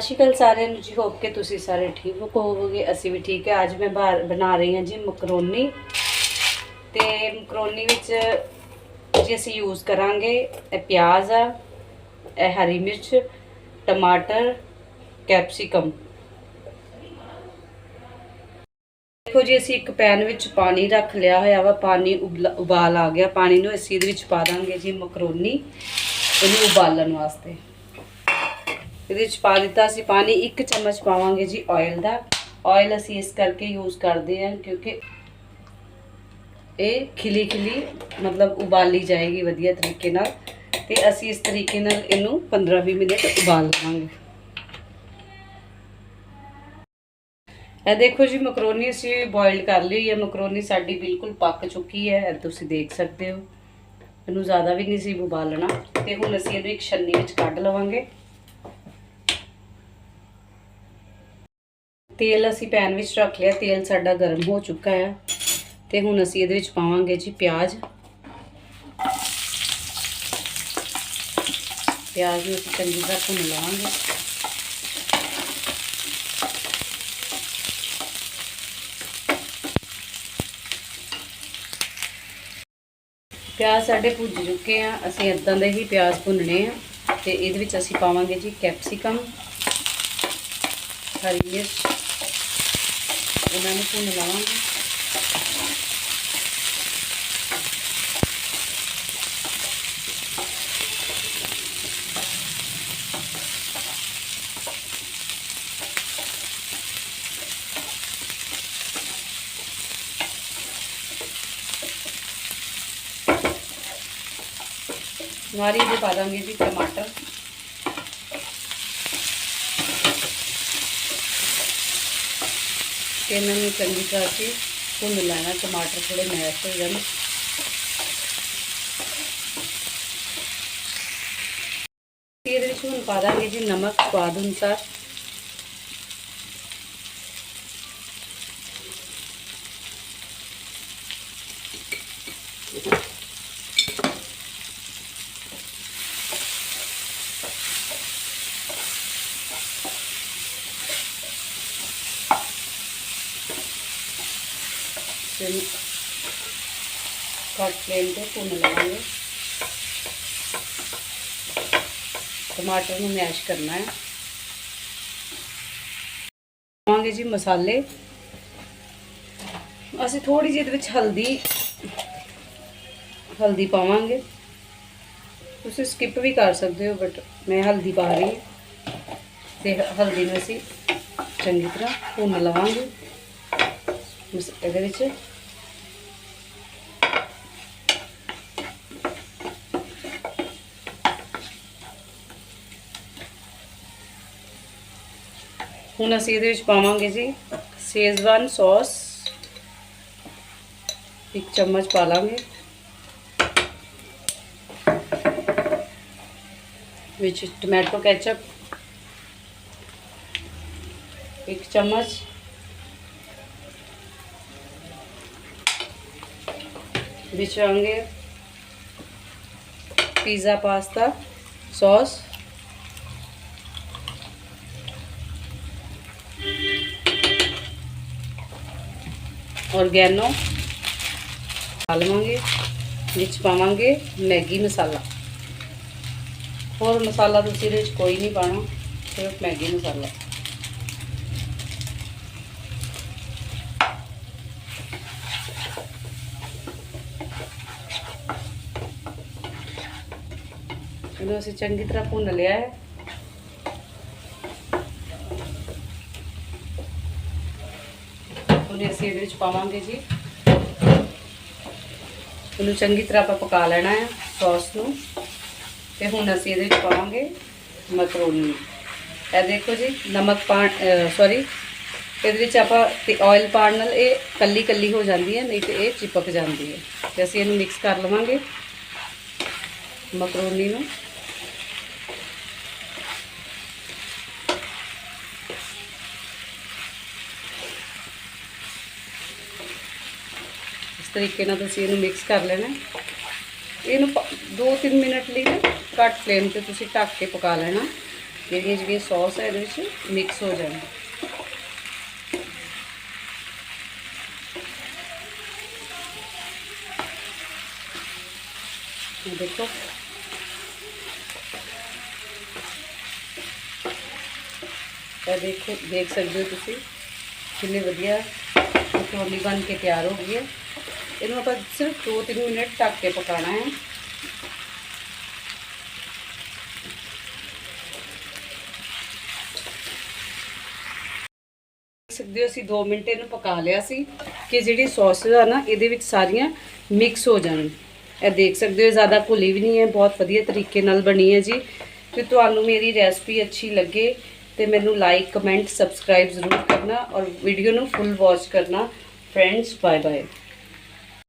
ਸਤਿ ਸ਼੍ਰੀ ਅਕਾਲ ਸਾਰਿਆਂ ਨੂੰ ਜੀ ਹੋਪ ਕਿ ਤੁਸੀਂ ਸਾਰੇ ਠੀਕ ਹੋਵੋਗੇ ਅਸੀਂ ਵੀ ਠੀਕ ਹੈ। ਅੱਜ ਮੈਂ ਬਾਹਰ ਬਣਾ ਰਹੀ ਹਾਂ ਜੀ ਮਕਰੋਨੀ। ਤੇ ਮਕਰੋਨੀ ਵਿੱਚ ਜੀ ਅਸੀਂ ਯੂਜ਼ ਕਰਾਂਗੇ, ਇਹ ਪਿਆਜ਼ ਆ, ਇਹ ਹਰੀ ਮਿਰਚ, ਟਮਾਟਰ ਕੈਪਸਿਕਮ ਦੇਖੋ ਜੀ, ਅਸੀਂ ਇੱਕ ਪੈਨ ਵਿੱਚ ਪਾਣੀ ਰੱਖ ਲਿਆ ਹੋਇਆ ਵਾ, ਪਾਣੀ ਉਬਲ- ਉਬਾਲ ਆ ਗਿਆ। ਪਾਣੀ ਨੂੰ ਅਸੀਂ ਇਹਦੇ ਵਿੱਚ ਪਾ ਦਾਂਗੇ ਜੀ ਮਕਰੋਨੀ, ਇਹਨੂੰ ਉਬਾਲਣ ਵਾਸਤੇ। ਇਹਦੇ ਵਿੱਚ ਪਾ ਦਿੱਤਾ ਅਸੀਂ ਪਾਣੀ, ਇੱਕ ਚਮਚ ਪਾਵਾਂਗੇ ਜੀ ਆਇਲ ਦਾ। ਆਇਲ ਅਸੀਂ ਇਸ ਕਰਕੇ ਯੂਜ਼ ਕਰਦੇ ਹਾਂ ਕਿਉਂਕਿ ਇਹ ਖਿਲੀ ਖਿਲੀ ਮਤਲਬ ਉਬਾਲੀ ਜਾਏਗੀ ਵਧੀਆ ਤਰੀਕੇ ਨਾਲ ਤੇ ਅਸੀਂ ਇਸ ਤਰੀਕੇ ਨਾਲ ਇਹਨੂੰ 15-20 ਮਿੰਟ ਉਬਾਲ ਲਵਾਂਗੇ। ਇਹ ਦੇਖੋ ਜੀ, ਮਕਰੋਨੀ ਅਸੀਂ ਬੋਇਲਡ ਕਰ ਲਈ ਹੈ। ਮਕਰੋਨੀ ਸਾਡੀ ਬਿਲਕੁਲ ਪੱਕ ਚੁੱਕੀ ਹੈ। ਇਹ ਤੁਸੀਂ ਦੇਖ ਸਕਦੇ ਹੋ। ਇਹਨੂੰ ਜ਼ਿਆਦਾ ਵੀ ਨਹੀਂ ਸੀ ਉਬਾਲਣਾ ਤੇ ਹੁਣ ਅਸੀਂ ਇਹਨੂੰ ਇੱਕ ਛੰਨੀ ਵਿੱਚ ਕੱਢ ਲਵਾਂਗੇ। ਤੇਲ ਅਸੀਂ ਪੈਨ ਵਿੱਚ ਰੱਖ ਲਿਆ, ਤੇਲ ਸਾਡਾ ਗਰਮ ਹੋ ਚੁੱਕਾ ਹੈ। ਤੇ ਹੁਣ ਅਸੀਂ ਇਹਦੇ ਵਿੱਚ ਪਾਵਾਂਗੇ ਜੀ ਪਿਆਜ਼। ਪਿਆਜ਼ ਨੂੰ ਅਸੀਂ ਚੰਗੀ ਤਰ੍ਹਾਂ ਭੁੰਨ ਲਵਾਂਗੇ। ਪਿਆਜ਼ ਸਾਡੇ ਭੁੱਜ ਚੁੱਕੇ ਆ, ਅਸੀਂ ਇਦਾਂ ਦੇ ਹੀ ਪਿਆਜ਼ ਭੁੰਨਣੇ ਆ। ਤੇ ਇਹਦੇ ਵਿੱਚ ਅਸੀਂ ਪਾਵਾਂਗੇ ਜੀ ਕੈਪਸਿਕਮ, ਹਰੀ ਮਿਰਚ। ਇਹਨਾਂ ਨੂੰ ਭੁੰਨ ਲਵਾਂਗੇ। ਨਾਰੀ ਦੇ ਪਾ ਦਾਂਗੇ ਜੀ ਟਮਾਟਰ। ਇਹਨਾਂ ਨੂੰ ਚੰਗੀ ਤਰ੍ਹਾਂ ਅਸੀਂ ਭੁੰਨ ਲੈਣਾ, ਟਮਾਟਰ ਥੋੜੇ ਮੈਸ਼ ਹੋ ਜਾਣ। ਇਹਦੇ ਵਿੱਚ ਹੁਣ ਪਾ ਦਾਂਗੇ ਜੀ ਨਮਕ ਸਵਾਦ ਅਨੁਸਾਰ। ਤੇ ਕੱਟ ਫਲੇਮ ਤੇ ਭੁੰਨ ਲਵਾਂਗੇ। ਟਮਾਟਰ ਨੂੰ ਮੈਸ਼ ਕਰਨਾ ਹੈ। ਪਾਵਾਂਗੇ ਜੀ ਮਸਾਲੇ। ਅਸੀਂ ਥੋੜੀ ਜਿਹੀ ਇਹਦੇ ਵਿੱਚ ਹਲਦੀ ਹਲਦੀ ਪਾਵਾਂਗੇ। ਤੁਸੀਂ ਸਕਿਪ ਵੀ ਕਰ ਸਕਦੇ ਹੋ ਬਟ ਮੈਂ ਹਲਦੀ ਪਾ ਰਹੀ ਹਾਂ। ਤੇ ਹਲਦੀ ਨੂੰ ਅਸੀਂ ਚੰਗੀ ਤਰ੍ਹਾਂ ਭੁੰਨ ਲਵਾਂਗੇ। ਇਹਦੇ ਵਿੱਚ ਹੁਣ ਅਸੀਂ ਇਹਦੇ ਵਿੱਚ ਪਾਵਾਂਗੇ ਜੀ ਸੇਜ਼ਵਾਨ ਸੌਸ ਇੱਕ ਚਮਚ ਪਾ ਲਾਂਗੇ ਵਿੱਚ ਟੋਮੈਟੋ ਕੈਚਅਪ ਇੱਕ ਚਮਚ ਵਿੱਚ ਆਂਗੇ ਪੀਜ਼ਾ ਪਾਸਤਾ ਸੌਸ ਔਰਗੈਨੋ ਪਾ ਲਵਾਂਗੇ ਵਿੱਚ ਪਾਵਾਂਗੇ, ਮੈਗੀ ਮਸਾਲਾ। ਹੋਰ ਮਸਾਲਾ ਤੁਸੀਂ ਇਹਦੇ ਵਿੱਚ ਕੋਈ ਨਹੀਂ ਪਾਣਾ, ਸਿਰਫ ਮੈਗੀ ਮਸਾਲਾ। ਇਹਨੂੰ ਅਸੀਂ ਚੰਗੀ ਤਰ੍ਹਾਂ ਭੁੰਨ ਲਿਆ ਹੈ। ਹੁਣ ਅਸੀਂ ਇਹਦੇ ਵਿੱਚ ਪਾਵਾਂਗੇ ਜੀ। ਇਹਨੂੰ ਚੰਗੀ ਤਰ੍ਹਾਂ ਆਪਾਂ ਪਕਾ ਲੈਣਾ ਹੈ ਸੌਸ ਨੂੰ। ਤੇ ਹੁਣ ਅਸੀਂ ਇਹਦੇ ਵਿੱਚ ਪਾਵਾਂਗੇ ਮਕਰੋਨੀ। ਇਹ ਦੇਖੋ ਜੀ, ਨਮਕ ਪਾ ਸੌਰੀ ਇਹਦੇ ਵਿੱਚ ਆਪਾਂ ਤੇ ਆਇਲ ਪਾਉਣ ਨਾਲ ਇਹ ਕੱਲੀ ਕੱਲੀ ਹੋ ਜਾਂਦੀ ਹੈ, ਨਹੀਂ ਤੇ ਇਹ ਚਿਪਕ ਜਾਂਦੀ ਹੈ। ਤੇ ਅਸੀਂ ਇਹਨੂੰ ਮਿਕਸ ਕਰ ਲਵਾਂਗੇ ਮਕਰੋਨੀ ਨੂੰ। ਤਰੀਕੇ ਨਾਲ ਤੁਸੀਂ ਇਹਨੂੰ ਮਿਕਸ ਕਰ ਲੈਣਾ ਇਹਨੂੰ 2-3 ਮਿੰਟ ਲਈ ਘੱਟ ਫਲੇਮ ਤੇ ਤੁਸੀਂ ਢੱਕ ਕੇ ਪਕਾ ਲੈਣਾ। ਜਿਹੜੀਆਂ ਜਿਹੜੀਆਂ ਸੌਸ ਹੈ ਇਹਦੇ ਵਿੱਚ ਮਿਕਸ ਹੋ ਜਾਣ। ਇਹ ਦੇਖੋ। ਇਹ ਦੇਖੋ, ਦੇਖ ਸਕਦੇ ਹੋ ਤੁਸੀਂ। ਕਿੰਨੇ ਵਧੀਆ ਮਕਰੋਨੀ ਬਣ ਕੇ ਤਿਆਰ ਹੋ ਗਈ ਹੈ। ਇਹਨੂੰ ਆਪਾਂ ਸਿਰਫ 2-3 ਮਿੰਟ ਢੱਕ ਕੇ ਪਕਾਉਣਾ ਹੈ। ਦੇਖ ਸਕਦੇ ਹੋ, ਅਸੀਂ 2 ਮਿੰਟ ਇਹਨੂੰ ਪਕਾ ਲਿਆ ਸੀ ਕਿ ਜਿਹੜੀ ਸੌਸ ਆ ਨਾ, ਇਹਦੇ ਵਿੱਚ ਸਾਰੀਆਂ ਮਿਕਸ ਹੋ ਜਾਣ। ਇਹ ਦੇਖ ਸਕਦੇ ਹੋ ਜ਼ਿਆਦਾ ਘੁਲੀ ਵੀ ਨਹੀਂ ਹੈ, ਬਹੁਤ ਵਧੀਆ ਤਰੀਕੇ ਨਾਲ ਬਣੀ ਹੈ ਜੀ। ਤੇ ਤੁਹਾਨੂੰ ਮੇਰੀ ਰੈਸਪੀ ਅੱਛੀ ਲੱਗੇ ਤੇ ਮੈਨੂੰ ਲਾਈਕ ਕਮੈਂਟ ਸਬਸਕ੍ਰਾਈਬ ਜ਼ਰੂਰ ਕਰਨਾ ਔਰ ਵੀਡੀਓ ਨੂੰ ਫੁੱਲ ਵਾਚ ਕਰਨਾ। Friends bye bye